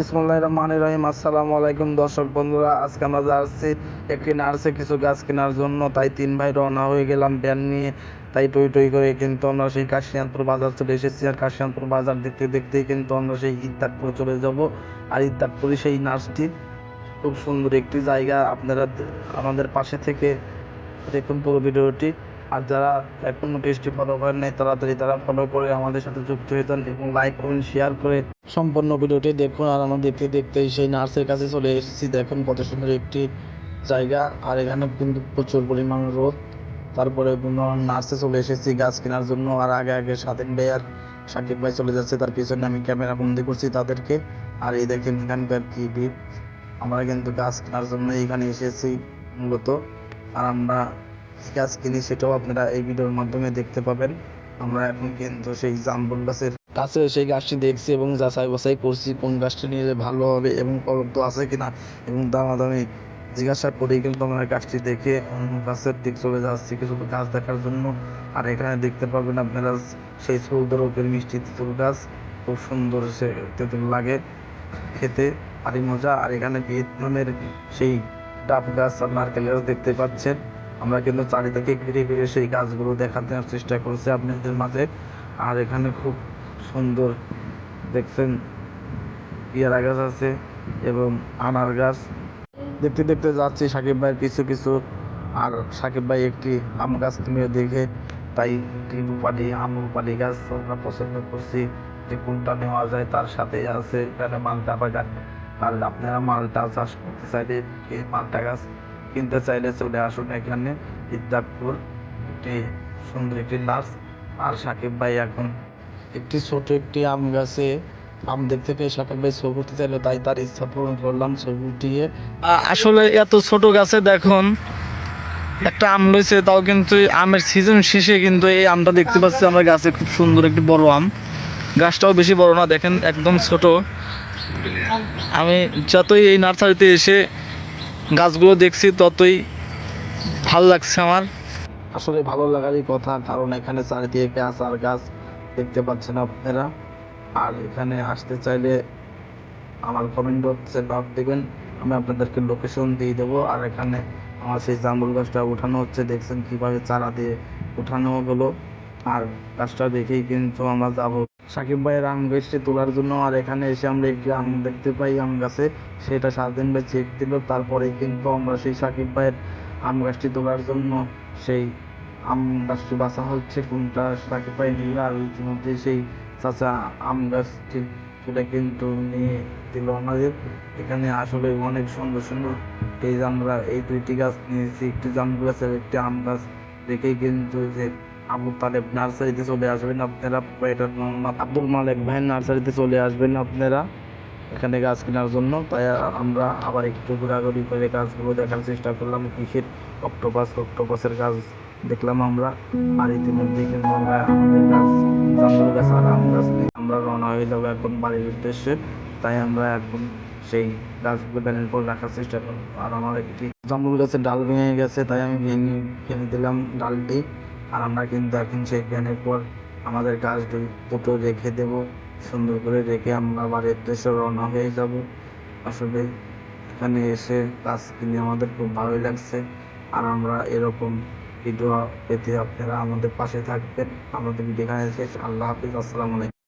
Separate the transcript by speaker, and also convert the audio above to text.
Speaker 1: বিসমুল্লাহ রহমান রহিম। আসসালামু আলাইকুম দর্শক বন্ধুরা, আজকে আমরা যাচ্ছি একটি নার্সে কিছু গাছ কেনার জন্য। তাই তিন ভাই রওনা হয়ে গেলাম ভ্যান নিয়ে। তাই টই টই করে কিন্তু আমরা সেই কাশিয়ানপুর বাজার চলে এসেছি। আর কাশিয়ানপুর বাজার দেখতে দেখতেই কিন্তু আমরা সেই ইদ্দাকপুরে চলে যাব। আর ইদ্দাকপুরে সেই নার্সটি। খুব সুন্দর একটি জায়গা। আপনারা আমাদের পাশে থেকে দেখুন পুরো ভিডিওটি। আর যারা এখনও পেজটি ফলো করেন নাই, তাড়াতাড়ি তারা ফলো করে আমাদের সাথে যুক্ত হয়ে যান এবং লাইক করুন শেয়ার করে সম্পূর্ণ ভিডিওটি দেখুন। আর আমরা দেখতে দেখতে সেই নার্সের কাছে চলে এসেছি। দেখুন কত সুন্দর একটি জায়গা, আর এখানে কিন্তু প্রচুর পরিমাণ রোদ। তারপরে নার্সে চলে এসেছি গাছ কেনার জন্য। আর আগে আগে স্বাধীন ভাই আর সাকিব ভাই চলে যাচ্ছে, তার পিছনে আমি ক্যামেরা বন্দি করছি তাদেরকে। আর এই দেখেন এখানকার কি ভিড়। আমরা কিন্তু গাছ কেনার জন্য এখানে এসেছি মূলত। আর আমরা গাছ কিনি, সেটাও আপনারা এই ভিডিওর মাধ্যমে দেখতে পাবেন। আমরা এখন কিন্তু সেই জামবুল গাছের কাছে সেই গাছটি দেখছি এবং যাচাই বাছাই করছি কোন গাছটি নিলে ভালো হবে এবং উপলব্ধ আছে কিনা এবং দামাদামি জিজ্ঞাসা করেই কিন্তু আমরা গাছটি দেখে গাছের দিক চলে যাচ্ছি কিছু গাছ দেখার জন্য। আর এখানে দেখতে পাবেন আপনারা সেই সৌদরকের মিষ্টি তেঁতুল গাছ, খুব সুন্দর সে তেঁতুল লাগে খেতে, ভারী মজা। আর এখানে ভিয়েতনামের সেই ডাব গাছ আর নারকেল গাছ দেখতে পাচ্ছেন। আমরা কিন্তু চারিদিকে ঘিরে ঘিরে সেই গাছগুলো দেখাতে চেষ্টা করছি আপনাদের মাঝে। আর এখানে খুব সুন্দর দেখছেন, পেয়ারা গাছ আছে এবং আনার গাছ। দেখতে দেখতে যাচ্ছি সাকিব ভাইয়ের কিছু কিছু আর সাকিব ভাই একটি আম গাছ কিনে দেখে, তাই রূপালি আম, রূপালি গাছ আমরা পছন্দ করছি। যে কোনটা নেওয়া যায় তার সাথে আছে, এখানে মালটা বাগান আর আপনারা মালটা চাষ করতে চাইলে এই মালটা গাছ কিনতে চাইলে চলে আসুন এখানে ইদ্দাকপুর একটি সুন্দর একটি নার্স আর সাকিব ভাই এখন। একটি ছোট একটি আম গাছে আম দেখতে পেয়ে সাকিব ভাই ছবি উঠতে চাইলো, তাই তার ইচ্ছা পূরণ করলাম ছবি উঠিয়ে।
Speaker 2: আসলে এত ছোট গাছে দেখুন, একটা আম রয়েছে, তাও কিন্তু আমের সিজন শেষে কিন্তু এই আমটা দেখতে পাচ্ছি আমরা গাছে, খুব সুন্দর একটি বড় আম। গাছটাও বেশি বড় না, দেখেন, একদম ছোট। আমি যতই এই নার্সারিতে এসে গাছগুলো দেখছি, ততই ভালো লাগছে আমার।
Speaker 1: আসলে ভালো লাগারই কথা, কারণ এখানে চারিদিকে গাছ আর গাছ দেখতে পাচ্ছেন আপনারা। আর এখানে আসতে চাইলে আমার কমেন্ট বক্সে নক দেবেন, আমি আপনাদেরকে লোকেশন দিয়ে দেবো। আর এখানে আমার সেই জামরুল গাছটা উঠানো হচ্ছে, দেখছেন কীভাবে চারা দিয়ে উঠানো হলো। আর গাছটা দেখেই কিন্তু আমরা যাব সাকিব ভাইয়ের আম গাছটি তোলার জন্য, আর এখানে এসে আমরা একটি আম দেখতে পাই আম গাছে। সেটা স্বাধীন ভাই চেক দিল তারপরে কিন্তু আমরা সেই সাকিব ভাইয়ের আম গাছটি তোলার জন্য সেই আম গাছটি বাছা হচ্ছে, কোনটা সাকিব ভাই নিল, আর ইতিমধ্যে সেই চাচা আম গাছটি তুলে কিন্তু নিয়ে দিল আমাদের এখানে আসলে অনেক সুন্দর সুন্দর এই আমরা এই দুইটি গাছ নিয়েছি। একটি জাম গাছ আর একটি আম গাছ দেখেই কিন্তু যে আবু তালেব নার্সারিতে চলে আসবেন আপনারা এটার আব্দুল মালেক ভাইয়ের নার্সারিতে চলে আসবেন আপনারা এখানে গাছ কেনার জন্য। তাই আমরা আবার একটু ঘোরাঘুরি করে গাছগুলো দেখার চেষ্টা করলাম কিসের অক্টোপাস, অক্টোপাসের গাছ দেখলাম আমরা। আর ইতিমধ্যে কিন্তু আমরা আমাদের গাছ গাছ আর আম গাছ আমরা রওনা হয়ে যাব এখন বাড়ির উদ্দেশ্যে। তাই আমরা এখন সেই গাছগুলো ব্যানের উপর রাখার চেষ্টা করব। আর আমার একটি জামরুল গাছের ডাল ভেঙে গেছে, তাই আমি ভেঙে ফেলে দিলাম ডালটি। আর আমরা কিন্তু এখন সেই ফ্যানের পর আমাদের গাছ দুই দুটো রেখে দেব। সুন্দর করে রেখে আমরা বাড়ির উদ্দেশ্যে রওনা হয়ে যাব। আসলে এখানে এসে গাছ কিনে আমাদের খুব ভালোই লাগছে। আর আমরা এরকম ভিডিও পেতে আপনারা আমাদের পাশে থাকবেন। আমাদের ভিডিও এখানে শেষ। আল্লাহ হাফিজ। আসসালামু আলাইকুম।